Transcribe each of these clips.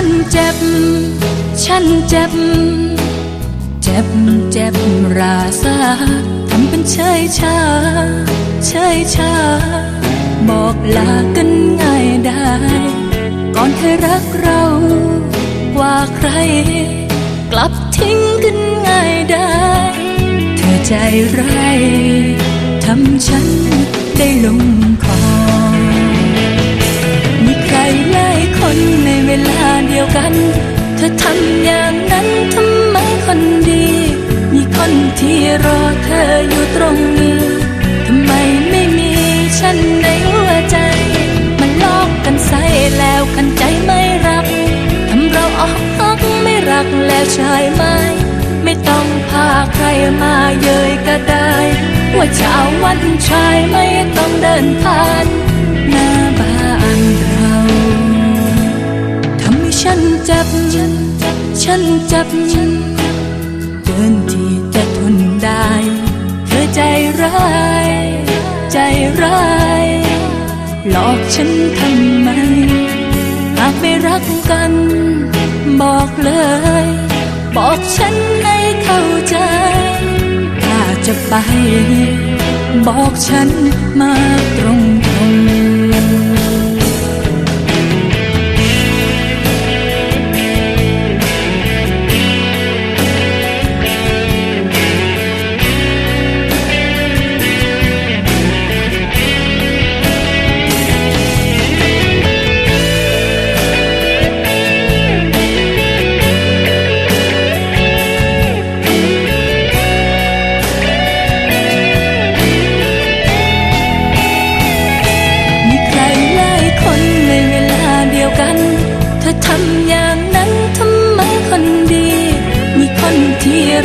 ฉันเจ็บ ฉันเจ็บ เจ็บเจ็บราซาทำเป็นเฉยชา เฉยชา บอกลากันง่ายได้ ก่อนเคยรักเรากว่าใคร กลับทิ้งกันง่ายได้ เธอใจร้ายทำฉันได้ลงคอ อทำอย่างนั้นทำไมคนดี มีคนที่รอเธออยู่ตรงนี้ทำไมไม่มีฉันในหัวใจ มันลอกกันใส่แล้วคันใจไม่รักทำเราออกฮักไม่รักแล้วใช่ไหมไม่ต้องพาใครมาเย้ยก็ได้ ว่าช้าวันชายไม่ต้องเดินผ่าน จ็บฉันเจ็บเกินที่จะทนได้เธอใจร้าย ใจร้าย หลอกฉันทำไม หากไม่รักกัน บอกเลย บอกฉันให้เข้าใจ ถ้าจะไป บอกฉันมาตรง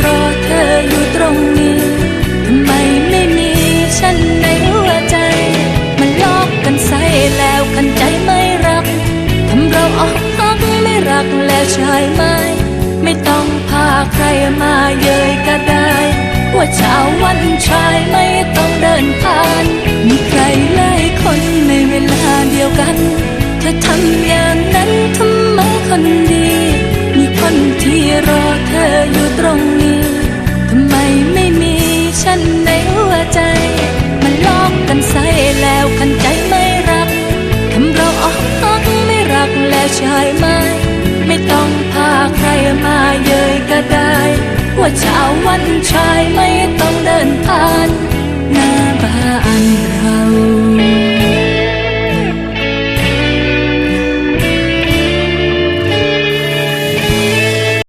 รอเธออยู่ตรงนี้ทำไมไม่มีฉันในหัวใจ มันลอกกันใส่แล้วคันใจไม่รักทำเราออกฮักไม่รักแล้วใช่ไหมไม่ต้องพาใครมาเย้ยก็ได้ ว่าเช้าวันชายไม่ต้องเดินผ่าน มีใครหลายคนในเวลาเดียวกันเธอทำอย่างนั้นทำไมคนดี มีคนที่รอเธออยู่ตรง ใช่ไหม ไม่ต้องพาใครมาเย้ยก็ได้ ว่าชาววันชาย